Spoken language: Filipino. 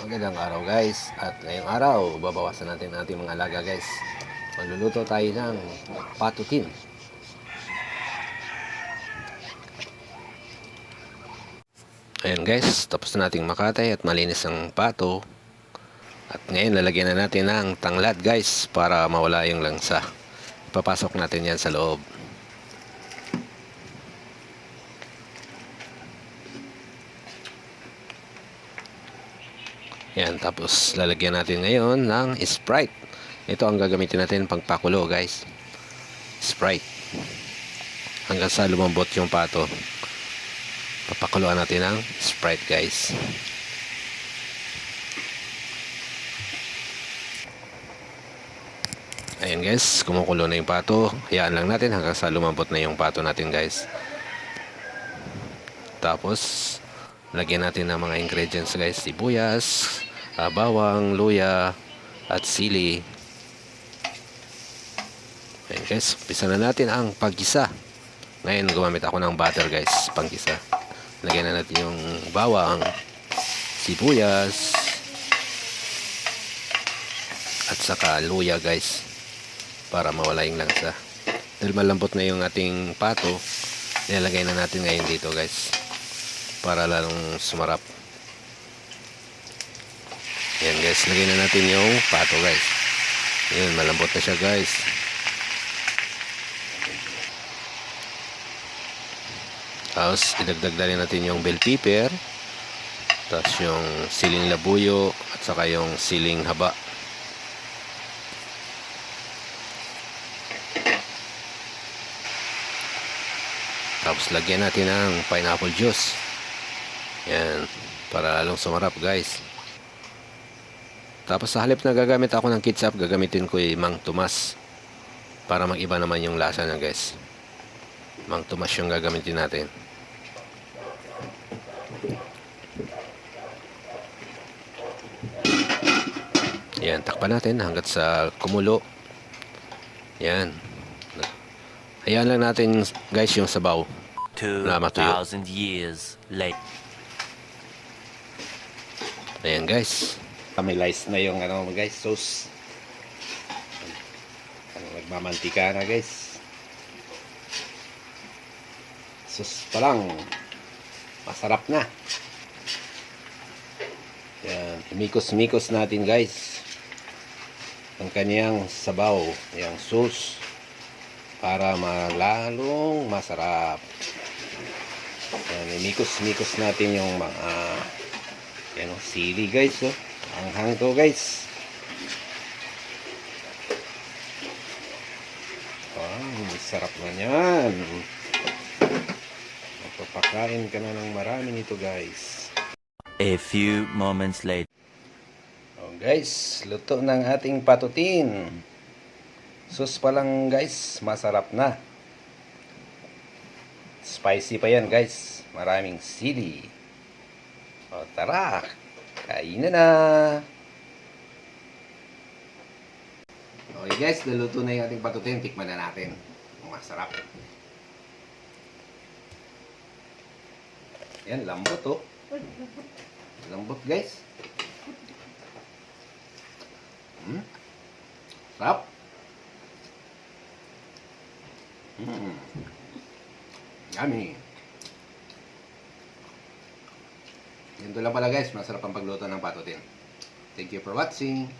Magandang araw guys. At ngayong araw Babawasan natin ating mga alaga guys. Magluluto tayo ng patutin Ayan guys. Tapos na nating makatay at malinis ang pato. At ngayon lalagyan na natin ng tanglad guys Para mawala yung langsa. Ipapasok natin yan sa loob Yan, tapos lalagyan natin ngayon ng Sprite. Ito ang gagamitin natin pangpakulo, guys. Sprite. Hanggang sa lumambot yung pato. Papakuluan natin ng Sprite, guys. Ayan guys, kumukulo na yung pato. Hayaan lang natin hanggang sa lumambot na yung pato natin guys. Tapos, lagyan natin ng mga ingredients guys. Sibuyas, ah, bawang, luya, at sili. Ayan guys, umpisa na natin ang paggisa. Ngayon, gumamit ako ng butter guys, panggisa. Lagyan na natin yung bawang, sibuyas, at saka luya guys para mawala yung langsa dahil malambot na yung ating pato nilalagay na natin ngayon dito guys para lalong sumarap. Yan guys lagay na natin yung pato guys. Yun malambot na siya guys. Tapos idagdag na rin natin yung bell pepper tapos yung siling labuyo at saka yung siling haba. Tapos lagyan natin ng pineapple juice. Yan. Para lalong sumarap guys. Tapos sa halip na gagamit ako ng ketchup, gagamitin ko yung Mang Tomas. Para mag-iba naman yung lasa niya guys. Mang Tomas yung gagamitin natin. Yan, takpan natin hanggat sa kumulo. Yan. Hayaan lang natin guys yung sabaw. Wala matuyo. 2,000 years later. Ayan guys. Caramelized na yung ano guys, sauce. Ano, nagmamantika na guys. Sauce pa lang. Masarap na. Yan. Mikos-mikos natin guys. Ang kaniyang sabaw. Yung sauce. Para malalong masarap. Yan. Mikos-mikos natin yung mga yan o, sili guys oh. Ang hang to guys. Wow, sarap na yan. Magpapakain ka na ng marami nito guys. A few moments later. Oh, guys, luto ng ating patutin. Sus pa lang guys, masarap na. Spicy pa yan guys. Maraming sili. O tara, kain na na. Okay guys, naluto na yung ating patutin. Tikman na natin. Masarap. Yan, lambot oh. Lambot guys. Hmm? Sarap. Hmm. Yummy. Ganito lang pala guys, masarap ang pagluto ng patutin. Thank you for watching.